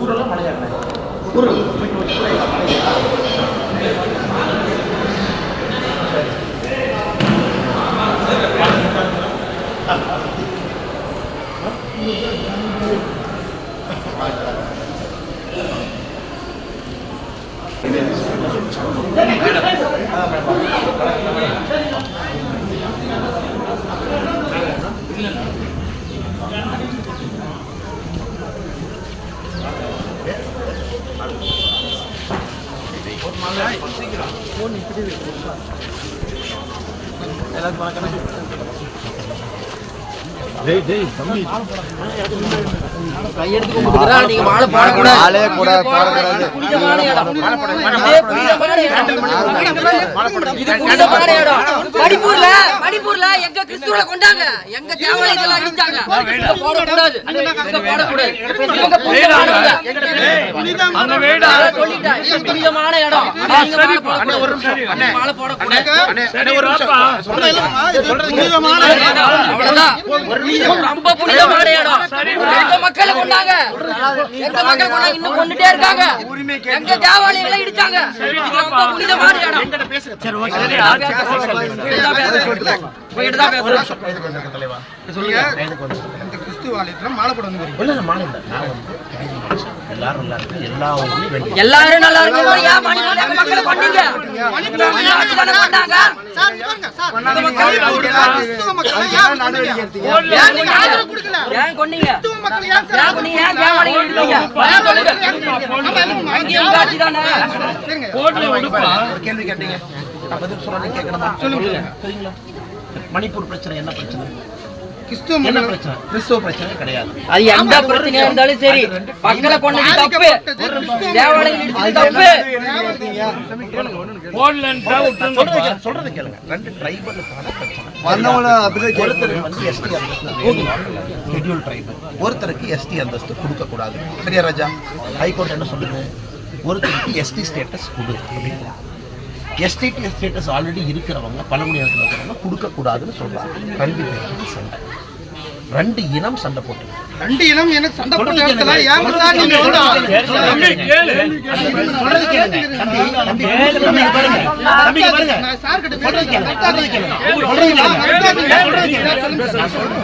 ஊரெல்லாம் மலையாடுறேன் ஊரில் போயிட்டு வந்து கையெடுத்து கும்பிட்டுக்கிறா, இது புனிதமான இடம். மணிப்பூர்ல மணிப்பூர்ல எங்க கிறிஸ்துவ கொண்டாங்க எங்க தேவாலயத்துல அடிச்சாங்க போடக்கூடாது போடக்கூடாது புனிதமான இடம் மாலை போடக்கூடாது. ரொம்ப புனிதமான இடம். எங்க மக்களை கொண்டாங்க. எங்க மக்களை கொண்டாங்க. இன்னும் கொண்டுட்டே இருக்காங்க. எங்க தேவாலயங்களை இடிச்சாங்க. ரொம்ப புனிதமான இடம். உங்ககிட்ட தான் பேசுறேன். கிறிஸ்துவ ஆலயத்துல மாலை போட வந்து இல்ல, மாலை இல்லை. நான் வந்து எல்லாரும் நல்லா இருக்கு எல்லா ஊர்லயும் எல்லாரும் நல்லா மக்களை கேள்வி கேட்டீங்க. பதில் சொல்றேன் கேட்கணுமா சொல்லுங்க. சரிங்களா? மணிப்பூர் பிரச்சனை என்ன பிரச்சனை? கிறிஸ்துவ பிரச்சனை? கிறிஸ்துவ பிரச்சனை கிடையாது. அது எந்த பிரச்சனையா இருந்தாலும் சரி. மக்களை கொண்டது தப்பு. தேவாலயம் இடிச்சது தப்பு. சொல்றது கேளுங்க, சொல்றது கேளுங்க. ரெண்டு ட்ரைபலுக்கான பிரச்சனை வந்தவங்கள அப்படிதான் ஒருத்தர் வந்து எஸ்டி அந்தஸ்து ஷெட்யூல் ட்ரைபல் ஒருத்தருக்கு எஸ்டி அந்தஸ்து கொடுக்க கூடாது சரியா ராஜா? ஹைகோர்ட் என்ன சொல்லுது? ஒருத்தருக்கு எஸ்டி ஸ்டேட்டஸ் கொடு அப்படின்னு. எஸ்டி ஸ்டேட்டஸ் ஆல்ரெடி இருக்கிறவங்க பழங்குடியினத்தில் இருக்கிறவங்க கொடுக்க கூடாதுன்னு சொல்றாங்க. ரெண்டு பேருக்கு சண்டை ரெண்டு இனம் சண்டை போட்டு. ரெண்டு இனம் எனக்கு சண்டை போட்ட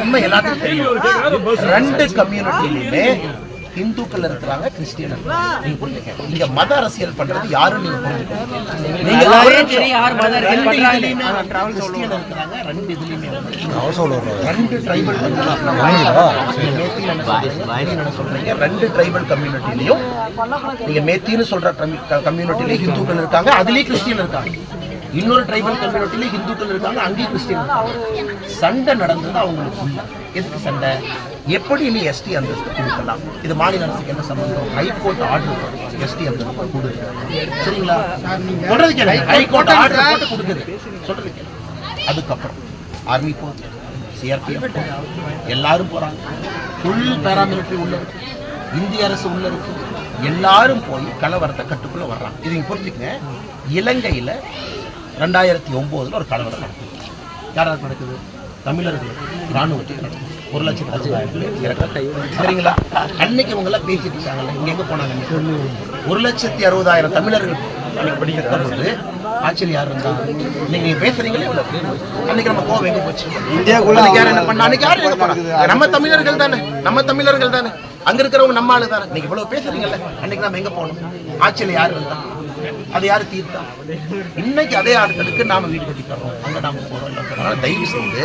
உண்மை எல்லாத்துக்கும் தெரியும். ரெண்டு கம்யூனிட்டிலையுமே இந்துக்கள் இருக்கிறாங்க கிறிஸ்டியன் நீங்க புரிஞ்சுக்க இங்க மத அரசியல் பண்றது யாரும் நீங்க புரிஞ்சுக்கணும் நீங்க ரெண்டு. இதுலயுமே ரெண்டு ட்ரைபல் சொல்றீங்க ரெண்டு ட்ரைபல் கம்யூனிட்டிலையும் நீங்க மேத்தின்னு சொல்ற கம்யூனிட்டில ஹிந்துக்கள் இருக்காங்க அதுலயும் கிறிஸ்டியன் இருக்காங்க. இன்னொரு ட்ரைபல் கம்யூனிட்டில ஹிந்துக்கள் இருக்காங்க அங்கேயும் கிறிஸ்டியன் சண்டை நடந்தது அவங்களுக்குள்ள எதுக்கு சண்டை? எப்படி நீ எஸ்டி அந்தஸ்து கொடுக்கலாம். இது மாநில அரசுக்கு என்ன சம்பந்தம்? ஹைகோர்ட் ஆர்டர் எஸ்டி அந்தஸ்து கொடு சரிங்களா? சொல்றது கேளுங்க. ஹைகோர்ட் ஆர்டர் போட்டு கொடுக்குது. சொல்றது கேளுங்க. அதுக்கப்புறம் ஆர்மி போகுது சிஆர்பிஎஃப் எல்லாரும் போறாங்க. ஃபுல் பேராமிலிட்டரி உள்ள இருக்கு. இந்திய அரசு உள்ள இருக்கு. எல்லாரும் போய் கலவரத்தை கட்டுக்குள்ள வர்றாங்க. இது நீங்க புரிஞ்சுக்கங்க. இலங்கையில ரெண்டாயிரத்தி ஒன்பதுல ஒரு கலவரம் நடக்குது. யாராருக்கு நடக்குது? தமிழர்கள் நடக்குது ஒரு லட்சத்தி அறுபதாயிரம். சரிங்களா? அன்னைக்கு இவங்க எல்லாம் பேசிட்டு இருக்காங்கல்ல இங்க எங்க போனாங்க? ஒரு லட்சத்தி அறுபதாயிரம் தமிழர்கள் அன்னைக்கு படிக்கிற போது ஆட்சியில் யார் இருந்தா? நீங்க பேசுறீங்களே. அன்னைக்கு நம்ம கோவம் எங்க போச்சு? இந்தியாக்குள்ள அன்னைக்கு யார் என்ன பண்ணா? அன்னைக்கு யார் எங்க போனா நம்ம தமிழர்கள் தானே. நம்ம தமிழர்கள் தானே. அங்க இருக்கிறவங்க நம்ம ஆளு தானே. நீங்க இவ்வளவு பேசுறீங்கல்ல அன்னைக்கு நம்ம எங்க போகணும் ஆட்சியில் யார் இருந்தா? அது யாரு தீர்த்தா? இன்னைக்கு அதே ஆட்களுக்கு நாம வீடு கட்டி தரோம் அங்க நாம அதனால தயவு செய்து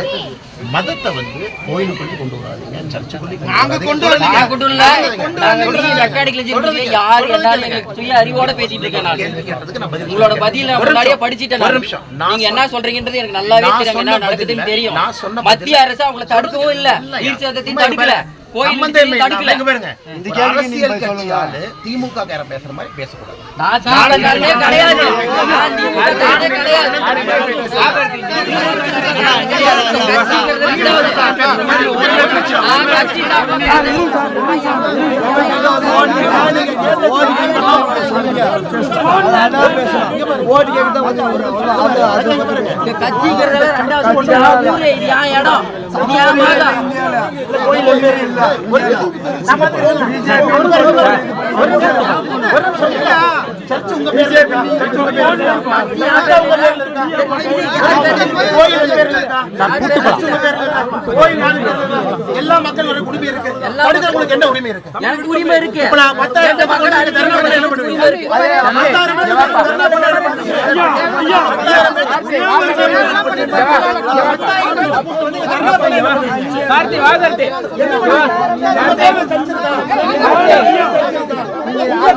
மதத்தை வந்து கோயிலுக்குள்ளே கொண்டு வராதீங்க. சர்ச்சுக்குள்ளே நாங்க கொண்டு வரல. யார் எங்களுக்கு சுய அறிவோட பேசிட்டு இருக்கேன் நான். உங்களோட. பதில் முன்னாடியே. படிச்சிட்டேன் ஒரு. நிமிஷம். நீங்க என்ன சொல்றீங்கன்றது எனக்கு நல்லாவே தெரியும். என்ன நடக்குதுன்னு தெரியும். மத்திய அரசு அவங்களை தடுக்கவும் இல்ல? உயிர் சேதத்தையும் தடுக்கல. திமுக கார பேசுற மாதிரி பேசக்கூடாது நான் திமுககாரனே கிடையாது நான் திமுககாரனே கிடையாது கட்சிங்கிறத சர்ச்சு உங்க பேர்ல எல்லா மக்களுடைய உரிமை இருக்கு கார்த்தி வாதர்த்தி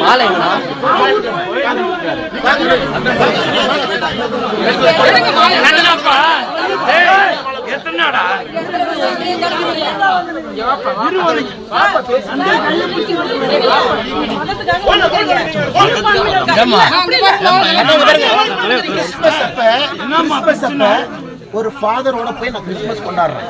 மாலைங்களா? எத்தனாடா? ஒரு ஃபாதரோட போய் நான் கிறிஸ்மஸ் கொண்டாடுறேன்.